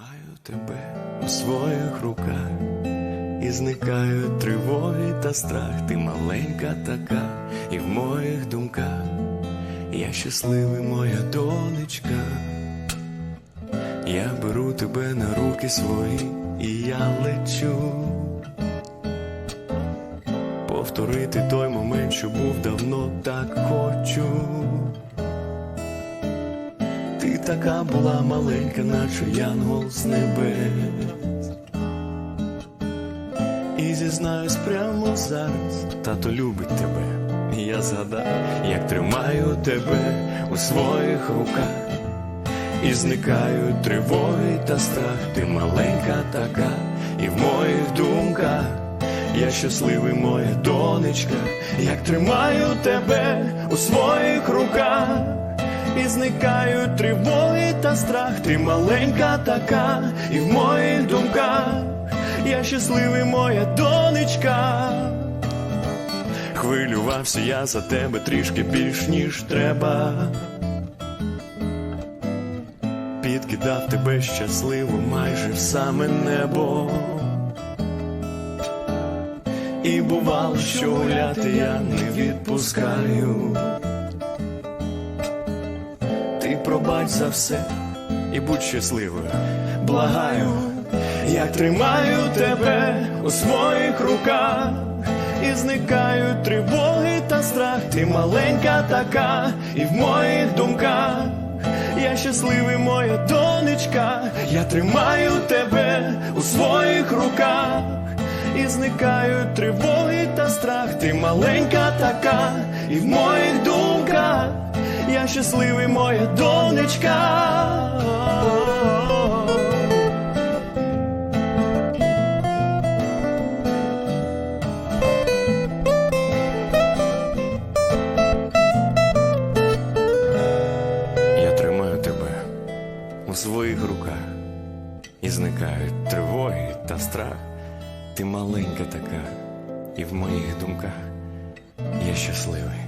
Тримаю тебе у своїх руках і зникають тривоги та страх. Ти маленька така, і в моїх думках я щасливий, моя донечка. Я беру тебе на руки свої, і я лечу. Повторити той момент, що був давно, так хочу. Така була маленька, наче янгол з небес. І зізнаюсь прямо зараз, тато любить тебе. Я згадав, як тримаю тебе у своїх руках, і зникають тривоги та страх. Ти маленька така, і в моїх думках я щасливий, моя донечка, як тримаю тебе у своїх руках і зникають тривоги та страх. Ти маленька така, і в моїх думках я щасливий, моя донечка. Хвилювався я за тебе трішки більш ніж треба. Підкидав тебе щасливо майже в саме небо. І бувало, що гуляти я не відпускаю. Пробач за все і будь щасливою, благаю, як тримаю тебе у своїх руках, і зникають тривоги та страх. Ти маленька така, і в моїх думках я щасливий, моя донечка, я тримаю тебе у своїх руках. І зникають тривоги та страх, ти маленька така, і в моїх я щасливий, моя донечка. Я тримаю тебе у своїх руках, і зникають тривоги та страх. Ти маленька така, і в моїх думках я щасливий,